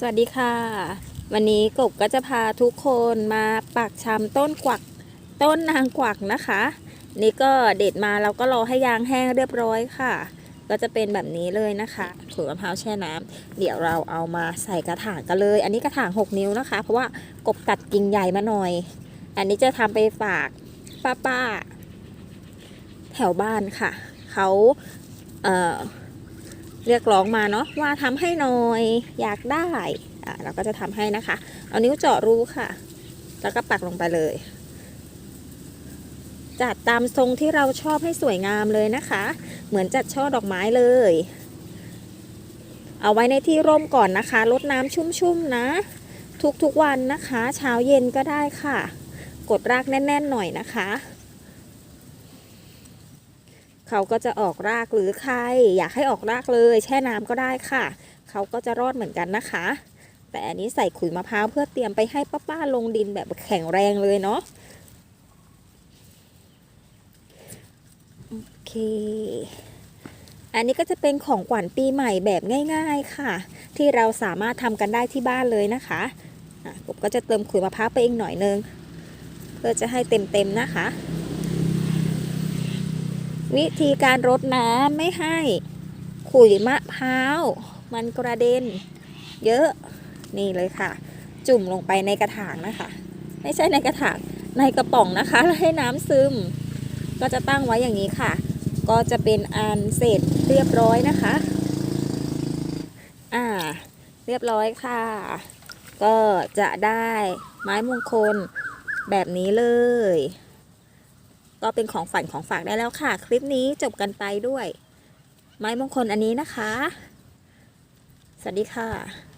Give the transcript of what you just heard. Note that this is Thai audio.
สวัสดีค่ะ วันนี้กบก็จะพาทุกคนมาปักชำต้นกวักต้นนางกวักนะคะ นี่ก็เด็ดมาเราก็รอให้ยางแห้งเรียบร้อยค่ะ ก็จะเป็นแบบนี้เลยนะคะขูดมะพร้าวแช่น้ำเดี๋ยวเราเอามาใส่กระถางกันเลย อันนี้กระถาง 6 นิ้วนะคะ เพราะว่ากบตัดกิ่งใหญ่มาหน่อย อันนี้จะทำไปฝากป้าป้าๆแถวบ้านค่ะเขาเอ่อ เรียกร้องมาเนาะว่าทำให้หน่อยอยากได้อะเราก็จะทำให้นะคะ เอานิ้วเจาะรูค่ะ แล้วก็ปักลงไปเลย จัดตามทรงที่เราชอบให้สวยงามเลยนะคะ เหมือนจัดช่อดอกไม้เลย เอาไว้ในที่ร่มก่อนนะคะรดน้ำชุ่มๆนะ ทุกๆวันนะคะ เช้าเย็นก็ได้ค่ะ กดรากแน่น ๆ หน่อยนะคะ เขาก็จะออกรากหรือใครอยากให้ออกรากเลย แช่น้ำก็ได้ค่ะ เขาก็จะรอดเหมือนกันนะคะ แต่อันนี้ใส่ขุยมะพร้าวเพื่อเตรียมไปให้ป้าๆลงดินแบบแข็งแรงเลยเนาะโอเค อันนี้ก็จะเป็นของขวัญปีใหม่แบบง่าย ๆค่ะ ที่เราสามารถทำกันได้ที่บ้านเลยนะคะอะผมก็จะเติมขุยมะพร้าวไปอีกหน่อยนึง เพื่อจะให้เต็มๆนะคะ วิธีการรดน้ำไม่ให้ขุยมะพร้าว มันกระเด็น เยอะนี่เลยค่ะ จุ่มลงไปในกระถางนะคะ ไม่ใช่ในกระถางในกระป๋องนะคะแล้วให้น้ำซึม ก็จะตั้งไว้อย่างนี้ค่ะ ก็จะเป็นอันเสร็จเรียบร้อยนะคะ อ่า เรียบร้อยค่ะ ก็จะได้ไม้มงคลแบบนี้เลย ก็เป็นของฝันของฝากได้แล้วค่ะ คลิปนี้จบกันไปด้วย ไม้มงคลอันนี้นะคะ สวัสดีค่ะ